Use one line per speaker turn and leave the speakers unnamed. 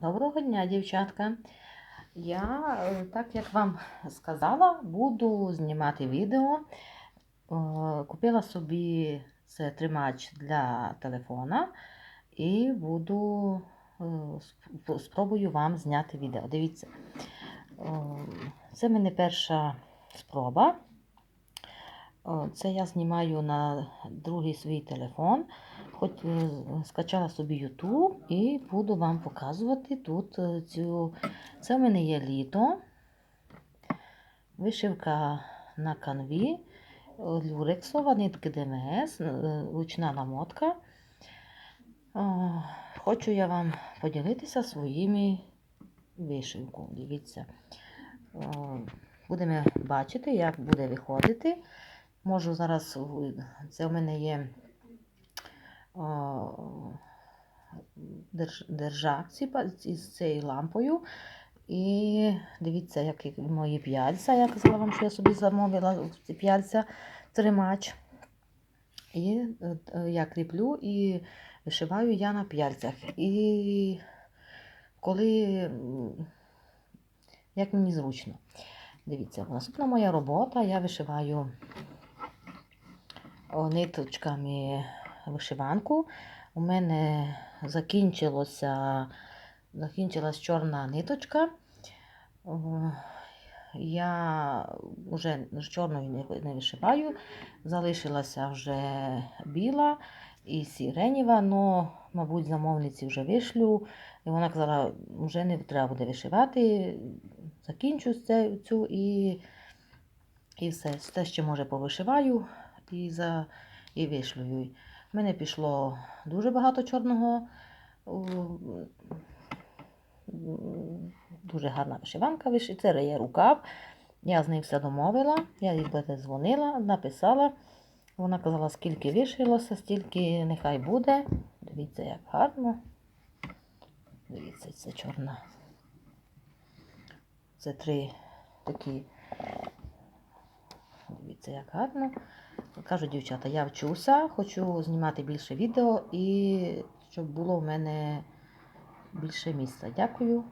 Доброго дня, дівчатка. Я, е, так як вам сказала, буду знімати відео. Е, Купила собі це тримач для телефона і буду е, спробую вам зняти відео. Дивіться, це в мене перша спроба. Це я знімаю на другий свій телефон. Хоч е, скачала собі YouTube і буду вам показувати тут е, цю. Це в мене є літо. Вишивка на канві, люрексова, нитки ДМС, е, ручна намотка. Хочу я вам поділитися своїми вишивкою. Дивіться. Будемо бачити, як буде виходити. Можу зараз, це у мене є о, держ, держак ці па- із цією лампою. І дивіться, які мої п'яльця. Я казала вам, що я собі замовила ці п'яльця тримач. І е, е, я кріплю і вишиваю я на п'яльцях. І коли як мені зручно. Дивіться, наступна моя робота, я вишиваю ниточками вишиванку. У мене закінчилося, закінчилась чорна ниточка. Я вже чорною не, вишиваю, залишилася вже біла і сіреніва, але, мабуть, замовниці вже вишлю. І вона казала, вже не треба буде вишивати, закінчу цю і, і все. Те, що може повишиваю і, за, і вишлю. У мене пішло дуже багато чорного. Дуже гарна вишиванка. виш- Це є рукав. Я з нею все домовила. Я їй дзвонила, написала. Вона казала, скільки вишилося, стільки нехай буде. Дивіться, як гарно. Дивіться, це чорна. Це три такі. Дивіться, як гарно. Кажу, дівчата, я вчуся, хочу знімати більше відео і щоб було в мене більше місця. Дякую.